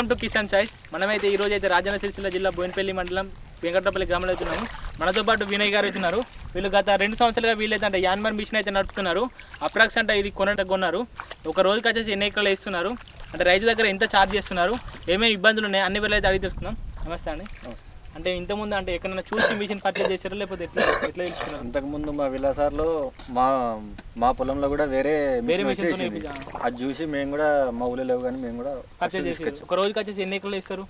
Welcome to Kisan choice. మనమైతే ఈ రోజు అయితే రాజన్న సిరిసిల్ల జిల్లా బోయినపల్లి మండలం వెంకటపల్లి గ్రామంలో అవుతున్నాము మనతో పాటు వినయ్ గారు అవుతున్నారు వీళ్ళు గత రెండు సంవత్సరాలుగా వీళ్ళైతే అంటే యాన్మర్ మిషన్ అయితే నడుపుతున్నారు. అప్రాక్స్ అంటే ఇది కొనట కొన్నారు. ఒక రోజుకి వచ్చేసి ఎన్ని ఎకరాలు వేస్తున్నారు? అంటే రైతు దగ్గర ఎంత ఛార్జ్ చేస్తున్నారు? ఏమేమి ఇబ్బందులు ఉన్నాయి? అన్ని వేళ అయితే అడిగి తెలుసుకుందాం. నమస్తే అండి. అంటే ఇంతకుముందు అంటే ఎక్కడైనా చూసి మిషన్ పర్చేజ్ చేశారా లేకపోతే ఎట్లా ఎట్లా తెలుసుకున్నారు? అంతకుముందు మా విలాసార్లో మా మా పొలంలో కూడా వేరే వేరే మిషన్. అది చూసి మేము కూడా మా ఊళ్ళో లేవు కానీ మేము కూడా పర్చేజ్ చేసి ఒక రోజుకి వచ్చేసి ఎన్ని ఎకరాలు వేస్తారు?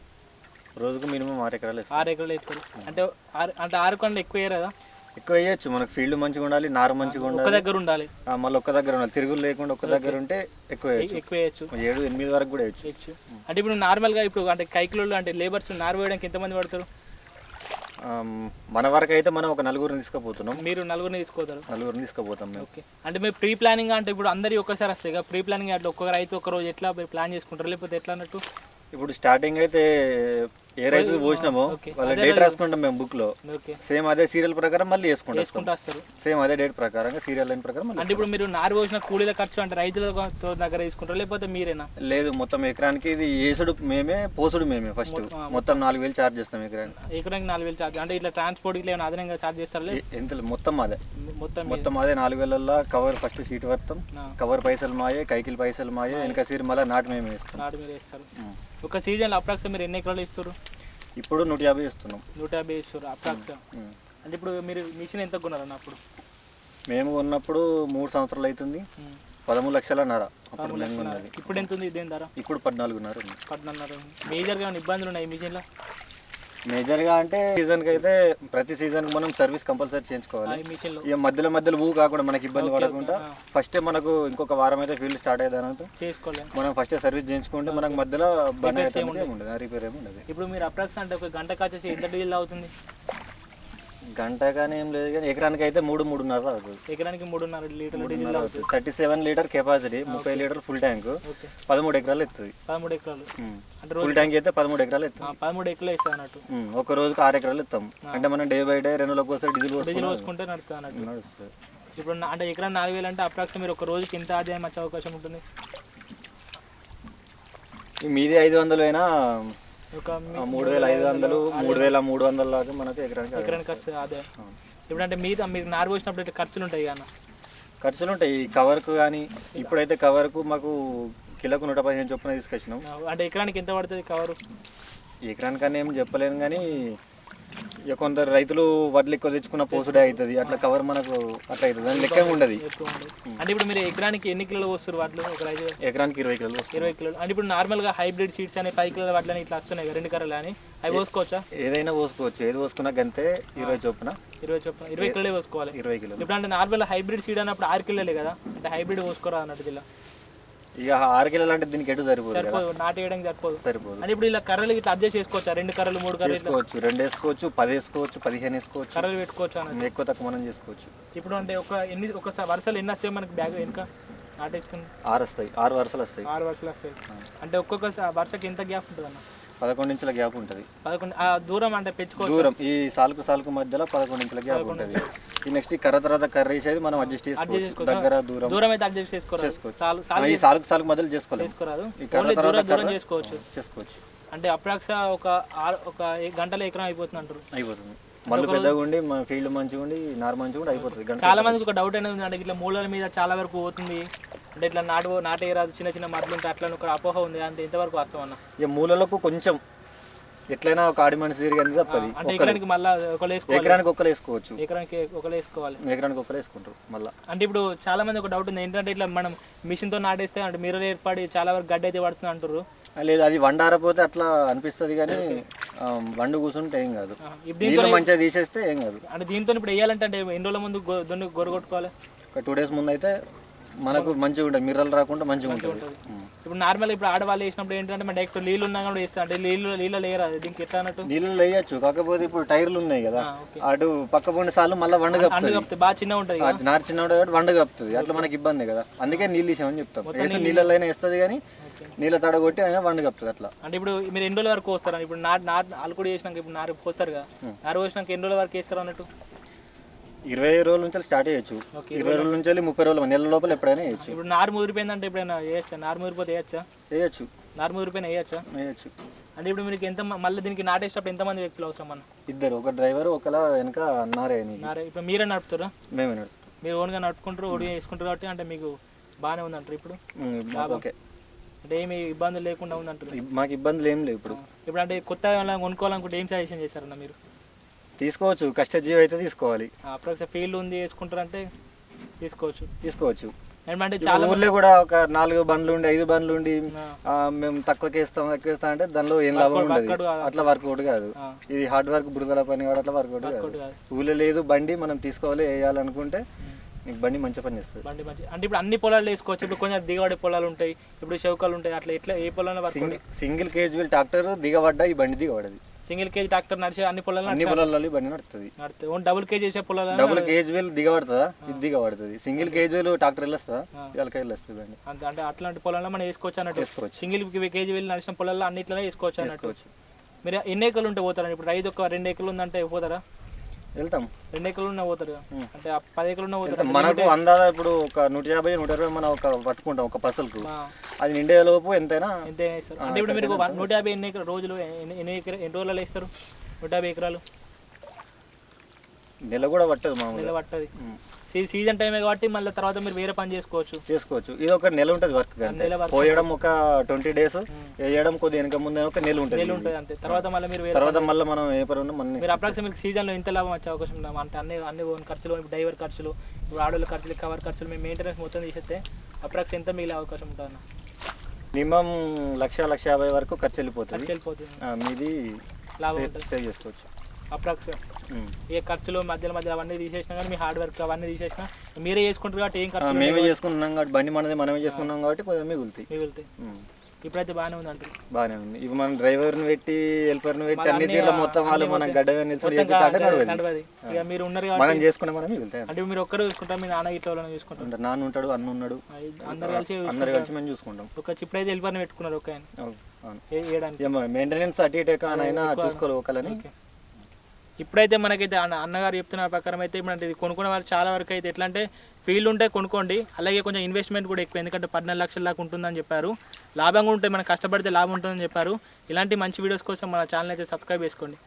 రోజుకు మినిమం ఆరు ఎకరాలు వేస్తాం. ఆరు ఎకరాలు వేస్తారు. అంటే ఆరు అంటే ఆరు కన్నా ఎక్కువ వేయరు కదా? ఎక్కువ వేయచ్చు. మనకు ఫీల్డ్ మంచిగా ఉండాలి నారు మంచిగా ఒక ఉండాలి. దగ్గర ఉండాలి. ఆ, మళ్ళీ ఒక్క దగ్గర ఉండాలి. తిరుగులు లేకుండా ఒక్క దగ్గర ఉంటే ఎక్కువ వేయచ్చు. ఎక్కువ వేయచ్చు. ఏడు ఎనిమిది వరకు కూడా వేయచ్చు. అంటే ఇప్పుడు నార్మల్గా ఇప్పుడు అంటే కైకిలో అంటే లేబర్స్ నారు వేయడానికి ఎంతమంది పడతారు? మన వరకు అయితే మనం ఒక నలుగురిని తీసుకుపోతున్నాం. మీరు నలుగురిని తీసుకోతారు? నలుగురిని తీసుకుపోతాం మేము. ఓకే. అంటే మీరు ప్రీ ప్లానింగ్ అంటే ఇప్పుడు అందరి ఒక్కసారి వస్తాయి కదా? ప్రీ ప్లానింగ్ అట్లా ఒక్క రైతు ఒక రోజు ఎట్లా ప్లాన్ చేసుకుంటారు? లేకపోతే ఎట్లా అన్నట్టు? ఇప్పుడు స్టార్టింగ్ అయితే ఏ రైతు పోసినామో. వాళ్ళ డేట్ రాసుకుంటాం మేము బుక్లో సేమ్ అదే సీరియల్ ప్రకారం మళ్ళీ వేసుకుంటాం సేమ్ అదే డేట్ ప్రకారంగా సీరియల్ లైన్ ప్రకారం అంటే ఇప్పుడు మీరు నారు పోసిన కూలీల ఖర్చు అంటే రైతుల దగ్గర తీసుకుంటారు లేకపోతే మీరేనా? లేదు మొత్తం ఎకరానికి ఇది ఏసుడు మేమే పోసుడు మేమే ఫస్ట్ మొత్తం. నాలుగు వేలు ఛార్జ్ చేస్తాం ఎకరానికి. ఎకరానికి నాలుగు వేలు ఛార్జ్ అంటే ఇట్లా ట్రాన్స్పోర్ట్ ఇట్లా అదనంగా ఛార్జ్ చేస్తారా ఎంత మొత్తం అదే. మొత్తం మొత్తం అదే నాలుగు వేలల్లో కవర్ ఫస్ట్ సీట్ వర్తం. కవర్ పైసలు మాయే కైకిల్ పైసలు మాయే వెనక సీరు మళ్ళీ నాటు మేమే ఇస్తాం నాడు మీరు వేస్తారు. ఒక సీజన్లో అప్రాక్స్ మీరు ఎన్ని ఎకరాలు ఇస్తారు ఇప్పుడు నూట యాభై ఇస్తున్నాం. నూట యాభై ఇస్తారు అప్రాక్స్. అంటే ఇప్పుడు మీరు మిషన్ ఎంత కొన్నారన్న అప్పుడు? మేము ఉన్నప్పుడు మూడు సంవత్సరాలు అవుతుంది. పదమూడు లక్షల నర అప్పుడు మేము ఉన్నది ఇప్పుడు ఎంత ఉంది దేని ధర? ఇప్పుడు పద్నాలుగున్నర ఉంది. పద్నాలుగు మేజర్గా ఇబ్బందులు ఉన్నాయి మిషన్లో? మేజర్గా అంటే సీజన్కి అయితే ప్రతి సీజన్కి మనం సర్వీస్ కంపల్సరీ చేయించుకోవాలి. మధ్యలో మధ్యలో ఊ కాకుండా మనకి ఇబ్బంది పడకుండా ఫస్ట్ మనకు ఇంకొక వారం అయితే ఫీల్డ్ స్టార్ట్ అయ్యేదానంతో మనం ఫస్ట్ సర్వీస్ చేయించుకుంటే మనకు మధ్యలో బండి అయితే ఉండదు రిపేర్ ఏమి ఉండదు. ఇప్పుడు మీరు అప్రాక్స్ అంటే ఒక గంటకు వచ్చేసి ఎంత డీజిల్ అవుతుంది? గంట కానీ ఏం లేదు కానీ ఎకరానికి అయితే మూడు మూడున్నర అవుతుంది. ఎకరానికి మూడున్నర లీటర్ల డీజిల్ అవుతుంది. థర్టీ సెవెన్ లీటర్ కెపాసిటీ ముప్పై లీటర్ ఫుల్ ట్యాంక్. పదమూడు ఎకరాలు ఎత్తుంది. పదమూడు ఎకరాలు. అంటే ఫుల్ ట్యాంక్ అయితే పదమూడు ఎకరాలు ఎత్తుంది. ఆ, పదమూడు ఎకరాలు వేస్తా అన్నట్టు. ఒక రోజుకి ఆరు ఎకరాలు ఎత్తాం. అంటే మనం డే బై డే రెండు రోజులకు ఒకసారి డీజిల్ డీజిల్ పోసుకుంటే నడుస్తుంది అన్నట్టు. నడుస్తుంది. ఇప్పుడు అంటే ఎకరా నాలుగు వేలు అంటే అప్రాక్స్ మీరు ఒక రోజుకి ఎంత ఆదాయం వచ్చే అవకాశం ఉంటుంది? మీది ఐదు వందలు అయినా మూడు వేల ఐదు వందలు మూడు వేల మూడు వందల దాకా మనకు ఎకరానికి. ఎకరానికి వస్తుంది ఆదాయం ఇప్పుడు అంటే మీద మీరు నారు పోసినప్పుడు ఇట్లా ఖర్చులు ఉంటాయి కదా ఖర్చులు ఉంటాయి ఈ కవర్కు కానీ ఇప్పుడైతే కవర్కు మాకు కిలోకు నూట పదిహేను చొప్పున తీసుకొచ్చినాం. అంటే ఎకరానికి ఎంత పడుతుంది కవరు? ఎకరానికన్నా ఏం చెప్పలేను కానీ ఇక కొందరు రైతులు వడ్లు ఎక్కువ తెచ్చుకున్న పోసుడే అవుతుంది. అట్లా కవర్ మనకు అట్లా అవుతుంది. దాని లెక్క ఉండదు. అంటే ఇప్పుడు మీరు ఎకరానికి ఎన్ని కిలోలు పోస్తారు వాటిలో ఒక రైతు ఎకరానికి ఇరవై కిలోలు ఇరవై కిలోలు. అంటే ఇప్పుడు నార్మల్గా హైబ్రిడ్ సీడ్స్ అని పది కిలోల వాటిని ఇట్లా వస్తున్నాయి రెండు కర్రలు అని. అవి పోసుకోవచ్చా? ఏదైనా పోసుకోవచ్చు. ఏది పోసుకున్నా గంతే ఇరవై చొప్పున. ఇరవై చొప్పున. ఇరవై కిలోలే పోసుకోవాలి. ఇరవై కిలోలు. ఇప్పుడు అంటే నార్మల్ హైబ్రిడ్ సీడ్ అన్నప్పుడు ఆరు కిలోలే కదా. అంటే హైబ్రిడ్ పోసుకోరా అన్నట్టు ఇలా ఇక ఆరు కిలోలు అంటే దీనికి ఎటు సరిపోదు సరిపోదు నాటు వేయడానికి సరిపోదు. సరిపోదు. అంటే ఇప్పుడు ఇలా కర్రలు ఇట్లా అడ్జస్ట్ చేసుకోవచ్చా? రెండు కర్రలు మూడు కర్రలు చేసుకోవచ్చు రెండు వేసుకోవచ్చు పది వేసుకోవచ్చు పదిహేను వేసుకోవచ్చు. కర్రలు పెట్టుకోవచ్చు అన్నట్టు ఎక్కువ తక్కువ మనం చేసుకోవచ్చు. ఇప్పుడు అంటే ఒక ఎన్ని ఒక వరుసలు ఎన్ని వస్తాయి మనకి బ్యాగ్ వెనుక? నాటేసుకుని. ఆరు వస్తాయి ఆరు వరుసలు వస్తాయి. ఆరు వరుసలు వస్తాయి. అంటే ఒక్కొక్క వరుసకి ఎంత గ్యాప్ ఉంటుంది అన్న పదకొండు ఇంచుల గ్యాప్ ఉంటుంది. పదకొండు ఆ దూరం అంటే పెంచుకోవచ్చు. దూరం ఈ సాలుకు సాలుకు మధ్యలో పదకొండు ఇంచుల గ్యాప్ ఉంటుంది. ఈ నెక్స్ట్ ఈ కర్ర తర్వాత కర్ర వేసేది మనం అడ్జస్ట్ చేసుకోవచ్చు. దగ్గర దూరం. దూరం అయితే అడ్జస్ట్ చేసుకోరాదు చాలు ఆ, ఈ సాలుకు సాలుకు మధ్యలో చేసుకోలేము. చేసుకోరాదు. ఈ కర్ర తర్వాత దూరం కర్ర చేసుకోవచ్చు. చేసుకోవచ్చు. అంటే అప్రాక్స్ ఒక ఆరు ఒక ఏ- గంటలో ఎకరం అయిపోతుంది అంటారు. అయిపోతుంది. మళ్ళీ పెద్దగా ఉండి మన ఫీల్డ్ మంచిగా ఉండి నారు మంచిగా ఉండి అయిపోతుంది. గంట చాలా మందికి ఒక డౌట్ అనేది ఉంది. అంటే ఇట్లా మూలల మీద చాలా వరకు పోతుంది. అంటే ఇట్లా నాటు నాటేయరాదు. చిన్న చిన్న మడ్లు ఉంటే అట్లా ఒక అపోహ ఉంది. అంటే ఎంతవరకు వాస్తవం అన్న? ఇక మూలలకు కొంచెం ఎట్లయినా ఒక ఆడి మనిషి తిరిగి తప్పది. అంటే ఎకరానికి మళ్ళీ వేసుకోవాలి. ఎకరానికి వేసుకోవచ్చు. ఎకరానికి ఒకళ్ళు వేసుకోవాలి. ఎకరానికి ఒక్కరు వేసుకుంటారు మళ్ళీ. అంటే ఇప్పుడు చాలా మంది ఒక డౌట్ ఉంది. ఏంటంటే ఇట్లా మనం మిషన్తో నాటేస్తే అంటే మీరు ఏర్పడి చాలా వరకు గడ్డి అయితే పడుతుంది అంటారు లేదు అది వండారపోతే అట్లా అనిపిస్తుంది కానీ వండు కూర్చుంటే ఏం కాదు. నీళ్ళు మంచిగా తీసేస్తే ఏం కాదు. అంటే దీంతో ఇప్పుడు వేయాలంటే అంటే ఎన్ని రోజుల ముందు దొన్ని గొరగొట్టుకోవాలి ఒక టూ డేస్ ముందు అయితే మనకు మంచిగా ఉంటుంది. మిర్రలు రాకుండా మంచిగా ఉంటుంది. ఇప్పుడు నార్మల్ ఇప్పుడు ఆడవాళ్ళు వేసినప్పుడు ఏంటంటే మన డైరెక్ట్ నీళ్ళు ఉన్నా కూడా వేస్తా అంటే నీళ్ళు నీళ్ళు లేరా? దీనికి ఎట్లా అన్నట్టు? నీళ్ళు వేయచ్చు కాకపోతే ఇప్పుడు టైర్లు ఉన్నాయి కదా. అటు పక్క పోయిన సార్లు మళ్ళీ వండ కప్పితే బాగా చిన్న ఉంటుంది నారు చిన్నవాడు కాబట్టి వండ కప్పుతుంది అట్లా మనకి ఇబ్బంది కదా. అందుకే నీళ్ళు వేసామని చెప్తాం. వేసి నీళ్ళైనా వేస్తుంది కానీ నీళ్ళ తడ కొట్టి అయినా వండ కప్పుతుంది అట్లా. అంటే ఇప్పుడు మీరు ఎన్ని రోజుల వరకు వస్తారు ఇప్పుడు నాటు నాటు ఆలుకుడి చేసినాక ఇప్పుడు నారు పోస్తారు కదా. నారు పోసినాక ఎన్ని రోజుల వరకు వేస్తారు అన్నట్టు? ఇరవై రోజుల నుంచి స్టార్ట్ చేయొచ్చు. ఇరవై రోజుల నుంచి ముప్పై రోజుల నెల లోపల ఎప్పుడైనా వేయచ్చు ఇప్పుడు నారు ముదిరిపోయిందంటే ఎప్పుడైనా వేయచ్చా? నారు ముదిరిపోతే వేయచ్చా? వేయచ్చు. నార్మల్ రూపాయలు వేయచ్చా? వేయచ్చు. అంటే ఇప్పుడు మీకు ఎంత మళ్ళీ దీనికి నాటేటప్పుడు ఎంతమంది వ్యక్తులు అవసరం అన్న? ఇద్దరు ఒక డ్రైవర్ ఒకలా వెనక నీకు నారే ఇప్పుడు మీరే నడుపుతారా? మేమే నడు- మీరు ఓన్గా నడుపుకుంటారు ఓడి వేసుకుంటారు కాబట్టి అంటే మీకు బాగానే ఉందంటారు ఇప్పుడు? ఓకే. అంటే ఏమి ఇబ్బందులు లేకుండా ఉందంటారు? మాకు ఇబ్బందులు ఏం లేవు ఇప్పుడు. ఇప్పుడు అంటే కొత్త కొనుక్కోవాలనుకుంటే ఏం సజెషన్ చేశారన్న మీరు? తీసుకోవచ్చు కష్టజీవి అయితే తీసుకోవాలి అప్రాక్స్ ఫీల్డ్ ఉంది వేసుకుంటారంటే తీసుకోవచ్చు. తీసుకోవచ్చు. ఇప్పుడు చాలా కూడా ఒక నాలుగు బండ్లు ఉండి ఐదు బండ్లు ఉండి మేము తక్కువకి ఇస్తాం ఎక్కువ ఇస్తాం అంటే దానిలో ఏం లాభం ఉండదు. అట్లా వర్కౌట్ కాదు. ఇది హార్డ్ వర్క్ బురదల పని కూడా అట్లా వర్కౌట్ కాదు. ఊళ్ళో లేదు బండి మనం తీసుకోవాలి వేయాలనుకుంటే నీకు బండి మంచి పని చేస్తుంది. బండి మంచి అంటే ఇప్పుడు అన్ని పొలాలు వేసుకోవచ్చు. ఇప్పుడు కొంచెం దిగబడే పొలాలు ఉంటాయి ఇప్పుడు చౌకాలు ఉంటాయి అట్లా ఎట్లా ఏ పొలంలో single single cage wheel tractor దిగబడ్డా ఈ బండి దిగబడది. సింగిల్ కేజీ ట్రాక్టర్ నడిచే అన్ని పొలాలు అన్ని పొలాలలో బండి నడుస్తుంది. నడుతాయి ఓన్ డబుల్ కేజీ చేసే పొలాలు డబుల్ కేజ్ వీల్ దిగబడుతుందా? ఇది దిగబడుతుంది. సింగిల్ కేజ్ వీల్ ట్రాక్టర్ వెళ్ళొస్తుందా? ఆ. వాళ్ళకి వెళ్ళొస్తుంది బండి. అంతే అంటే అట్లాంటి పొలంలో మనం వేసుకోవచ్చు అన్నట్టు. వేసుకోవచ్చు. సింగిల్ కేజీ వెళ్ళి నడిచిన పొలాల్లో అన్నిట్లోనే వేసుకోవచ్చు అన్నట్టు. వేసుకోవచ్చు. మీరు ఎన్ని ఎకరాలు ఉంటే పోతారండి ఇప్పుడు రైతు ఒక రెండు ఎకరాలు ఉందంటే పోతారా? వెళ్తాం. రెండు ఎకరాలు ఉన్న పోతారు. అంటే పది ఎకరాలు ఉన్న పోతారు. మనకు అందాదా ఇప్పుడు ఒక నూట యాభై నూట ఇరవై మనం ఒక పట్టుకుంటాం ఒక పసలకు. ఆ, అది నిండే లోపు ఎంతైనా ఎంత వేస్తారు అంటే ఇప్పుడు మీరు నూట యాభై ఎన్ని ఎకరా రోజులు ఎన్ని ఎకరా ఎన్ని రోజులలో వేస్తారు? నూట యాభై ఎకరాలు? నెల కూడా పట్టదు మామూలుగా. నెల పట్టది. సీజన్ టైమే కాబట్టి మళ్ళీ తర్వాత మీరు వేరే పని చేసుకోవచ్చు. చేసుకోవచ్చు. ఇది ఒక నెల ఉంటుంది వర్క్ పోయడం ఒక ట్వంటీ డేస్ వేయడం కొద్దిగా వెనక ముందే ఒక నెల ఉంటుంది. నెల ఉంటుంది అంతే. తర్వాత మళ్ళీ మీరు తర్వాత మళ్ళీ మనం ఏ పని ఉన్నా మన మీరు అప్రాక్స్ మీకు సీజన్లో ఎంత లాభం వచ్చే అవకాశం ఉందా? అంటే అన్ని అన్ని ఖర్చులు డ్రైవర్ ఖర్చులు ఇప్పుడు ఆడోళ్ళ ఖర్చులు కవర్ ఖర్చులు మేము మెయింటెనెన్స్ మొత్తం తీసేస్తే అప్రాక్స్ ఎంత మిగిలే అవకాశం ఉంటుంది మినిమం లక్ష లక్ష యాభై వరకు ఖర్చు వెళ్ళిపోతుంది. మీది ఉంటుంది. సేవ్ చేసుకోవచ్చు. అప్రాక్స్. ఏ ఖర్చులు మధ్యలో మధ్యలో అవన్నీ తీసేసినా కానీ మీ హార్డ్ వర్క్ అవన్నీ తీసేసినా మీరే చేసుకుంటారు కాబట్టి ఏం ఖర్చు మేమే చేసుకున్నాం కాబట్టి బండి మనది మనమే చేసుకున్నాం కాబట్టి కొంచెం మిగులుతాయి. మిగులుతాయి. ఇప్పుడైతే బాగానే ఉంది అంటారు బాగానే ఉంది. ఇవి మనం డ్రైవర్ని పెట్టి హెల్పర్ని పెట్టి అన్ని తీర్ల మొత్తం వాళ్ళు మనం గడ్డ ఇక మీరు ఉన్నారు మనం చేసుకునే మనం మిగులుతాయి. అంటే మీరు ఒక్కరు చూసుకుంటారు? మీ నాన్న ఇట్లా చూసుకుంటారు? నాన్న ఉంటాడు అన్న ఉన్నాడు. అందరు కలిసి అందరు కలిసి మేము చూసుకుంటాం. ఒక అయితే వెళ్ళిపోయి పెట్టుకున్నారు ఒక ఆయన. మెయింటెనెన్స్ అటు ఇటు అయినా చూసుకోవాలి ఒకళ్ళని. ఇప్పుడైతే మనకైతే అన్న అన్నగారు చెప్తున్న ప్రకారం అయితే ఇప్పుడు అంటే ఇది కొనుక్కున్న వాళ్ళు చాలా వరకు అయితే ఎట్లా అంటే ఫీల్డ్ ఉంటే కొనుక్కోండి అలాగే కొంచెం ఇన్వెస్ట్మెంట్ కూడా ఎక్కువ ఎందుకంటే పద్నాలుగు లక్షల దాకా ఉంటుందని చెప్పారు. లాభంగా ఉంటే మనం కష్టపడితే లాభం ఉంటుందని చెప్పారు. ఇలాంటి మంచి వీడియోస్ కోసం మన ఛానల్ అయితే సబ్స్క్రైబ్ చేసుకోండి.